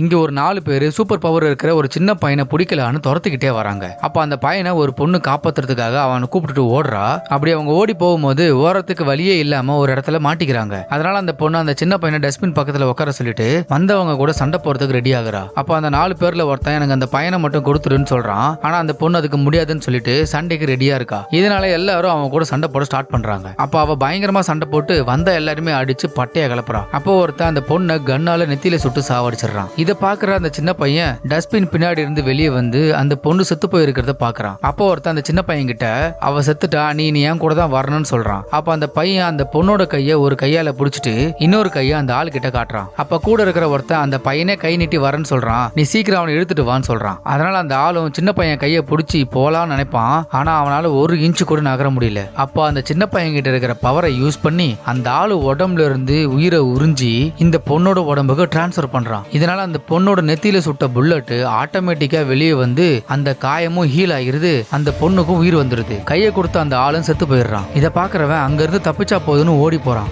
இங்கே ஒரு நாலு பேர் சூப்பர் பவர் இருக்கிற ஒரு சின்ன பையனை பிடிக்கலான்னு துரத்துக்கிட்டே வராங்க. அப்போ அந்த பையனை ஒரு பொண்ணு காப்பாத்துறதுக்காக அவனை கூப்பிட்டுட்டு ஓடுறா. அப்படி அவங்க ஓடி போகும்போது ஓரத்துக்கு வழியே இல்லாம ஒரு இடத்துல மாட்டிக்கிறாங்க. அதனால அந்த பொண்ணு அந்த சின்ன பையனை டஸ்ட்பின் பக்கத்தில் உட்கார சொல்லிட்டு வந்தவங்க கூட சண்டை போறதுக்கு ரெடி ஆகுறா. அப்போ அந்த நாலு பேர்ல ஒருத்தன் எனக்கு அந்த பையனை மட்டும் கொடுத்துருன்னு சொல்றான். ஆனா அந்த பொண்ணு அதுக்கு முடியாதுன்னு சொல்லிட்டு சண்டைக்கு ரெடியா இருக்கா. இதனால எல்லாரும் அவங்க கூட சண்டை போட ஸ்டார்ட் பண்றாங்க. அப்போ அவ பயங்கரமா சண்டை போட்டு வந்த எல்லாருமே அடிச்சு பட்டையை கிளப்புறான் அப்போ ஒருத்தன் அந்த பொண்ணை கண்ணால நெத்தியில சுட்டு சாவடிச்சிடுறான். இதை பாக்குற அந்த சின்ன பையன் டஸ்ட்பின் பின்னாடி இருந்து வெளியே வந்து அந்த பொண்ணு செத்து போயிருக்கிறத பாக்குறான் அப்போ ஒருத்தன் அந்த சின்ன பையன் கிட்ட அவ செத்துட்டா நீ நீ என் கூட தான் வரணும்னு சொல்றான். அப்ப அந்த பையன் அந்த பொண்ணோட கைய ஒரு கையால புடிச்சிட்டு இன்னொரு கைய அந்த ஆள் கிட்ட காட்டுறான். அப்ப கூட இருக்கிற ஒருத்தன் அந்த பையனே கை நீட்டி வரேன்னு சொல்றான். நீ சீக்கிரம் அவனை இழுத்துட்டு வான்னு சொல்றான். அதனால அந்த ஆளும் சின்ன பையன் கையை பிடிச்சி போலான்னு நினைப்பான். ஆனா அவனால ஒரு இன்ச்சு கூட நகர முடியல. அப்போ அந்த சின்ன பையன் கிட்ட இருக்கிற பவரை யூஸ் பண்ணி அந்த ஆளு உடம்புல இருந்து உயிரை உறிஞ்சி இந்த பொண்ணோட உடம்புக்கு டிரான்ஸ்ஃபர் பண்றான். இதனால அந்த பொண்ணோட நெத்தியில சுட்ட புல்லட் ஆட்டோமேட்டிக்கா வெளியே வந்து அந்த காயமும் ஹீல் ஆகிருது. அந்த பொண்ணுக்கும் உயிர் வந்துருது. கையை கொடுத்த அந்த ஆளும் செத்து போயிடுறான். இதை பாக்குறவன் அங்க இருந்து தப்பிச்சா போதுன்னு ஓடி போறான்.